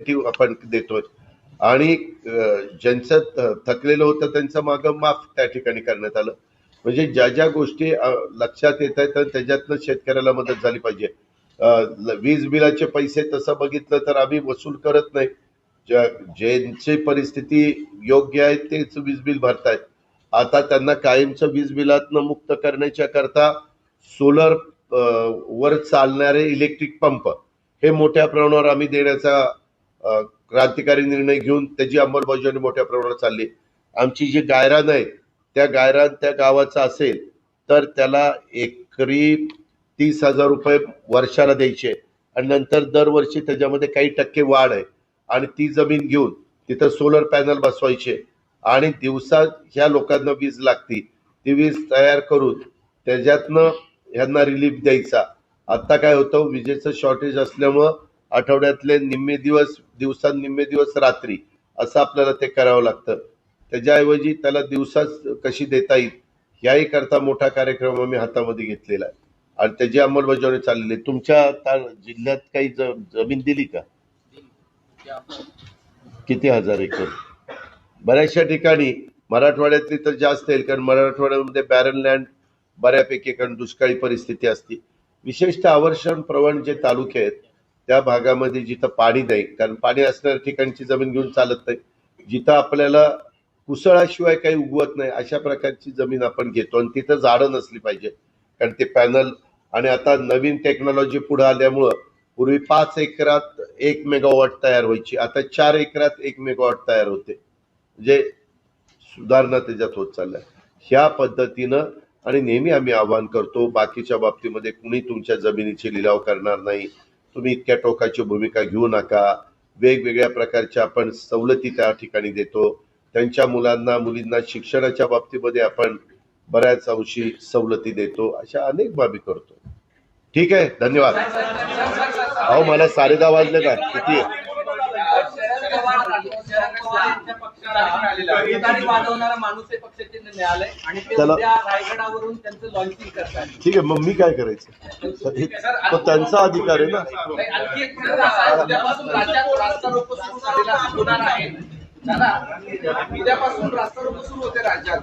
आपण देतोय. आणि ज्यांचं थकलेलं होतं त्यांचं मागं माफ त्या ठिकाणी करण्यात आलं. म्हणजे ज्या ज्या गोष्टी लक्षात येत आहेत तर त्याच्यातनं शेतकऱ्याला मदत झाली पाहिजे. वीज बिलाचे पैसे तसं बघितलं तर आम्ही वसूल करत नाही. ज्यांची परिस्थिती योग्य आहे तेच वीज बिल भरतायत. आता त्यांना कायमचं वीज बिलातनं मुक्त करण्याच्या करता सोलर वर चालणारे इलेक्ट्रिक पंप हे मोठ्या प्रमाणावर आम्ही देण्याचा क्रांतिकारी निर्णय घेऊन त्याची अंमलबजावणी मोठ्या प्रमाणात चालली. आमची जी गायरान आहे त्या गायरान त्या गावाचा असेल तर त्याला एकरी तीस हजार रुपये वर्षाला द्यायचे. आणि नंतर दरवर्षी त्याच्यामध्ये काही टक्के वाढ आहे. आणि ती जमीन घेऊन तिथं सोलर पॅनल बसवायचे. आणि दिवसा ह्या लोकांना वीज लागती. ती वीज तयार करून त्याच्यातनं ह्यांना रिलीफ द्यायचा. आता काय होतं विजेचं शॉर्टेज असल्यामुळं आठवड्यातले निम्मे दिवस दिवसात निम्मे दिवस रात्री असं आपल्याला ते करावं लागतं. त्याच्याऐवजी त्याला दिवसाच कशी देता येईल याही करता मोठा कार्यक्रम आम्ही हातामध्ये घेतलेला आहे. आणि त्याची अंमलबजावणी चाललेली आहे. तुमच्या जिल्ह्यात काही ज- जमीन दिली का? किती हजार एकर? बऱ्याचशा ठिकाणी मराठवाड्यातली तर जास्त येईल कारण मराठवाड्यामध्ये बॅरन लँड बऱ्यापैकी कारण दुष्काळी परिस्थिती असते. विशेषतः आवर्षण प्रवण जे तालुके आहेत त्या भागामध्ये जिथं पाणी नाही कारण पाणी असणाऱ्या ठिकाणची जमीन घेऊन चालत नाही. जिथं आपल्याला कुसळाशिवाय काही उगवत नाही अशा प्रकारची जमीन आपण घेतो आणि तिथं झाडं नसली पाहिजे कारण ते पॅनल आणि आता नवीन टेक्नॉलॉजी पुढे आल्यामुळं पूर्वी पाच एकरात एक मेगावॉट तयार व्हायची आता चार एकरात एक मेगावॉट तयार होते. म्हणजे सुधारणा त्याच्यात होत चालल्या. ह्या पद्धतीनं आणि नेहमी आम्ही आवाहन करतो बाकीच्या बाबतीमध्ये कुणी तुमच्या जमिनीचे लिलाव करणार नाही तुम्ही इतक्या टोकाची भूमिका घेऊ नका. वेगवेगळ्या प्रकारच्या आपण सवलती त्या ठिकाणी देतो. त्यांच्या मुलांना मुलींना शिक्षणाच्या बाबतीमध्ये आपण बऱ्याच अंशी सवलती देतो. अशा अनेक बाबी करतो. ठीक आहे? धन्यवाद. अहो मला साडे दहा वाजले का किती? आहे? तुतारी वाजवणारा माणूस हे पक्षाचे मिळालंय आणि ते त्याला- उद्या रायगडावरून त्यांचं लॉन्चिंग करतात. ठीक आहे मग मी काय करायचं? हे- तो त्यांचा अधिकार आहे ना? आणखी एक प्रश्न असा आहे, उद्यापासून राज्यात रास्ता रोको सुरू झालेला होणार आहे. दादा उद्यापासून रास्ता रोको सुरू होते राज्यात.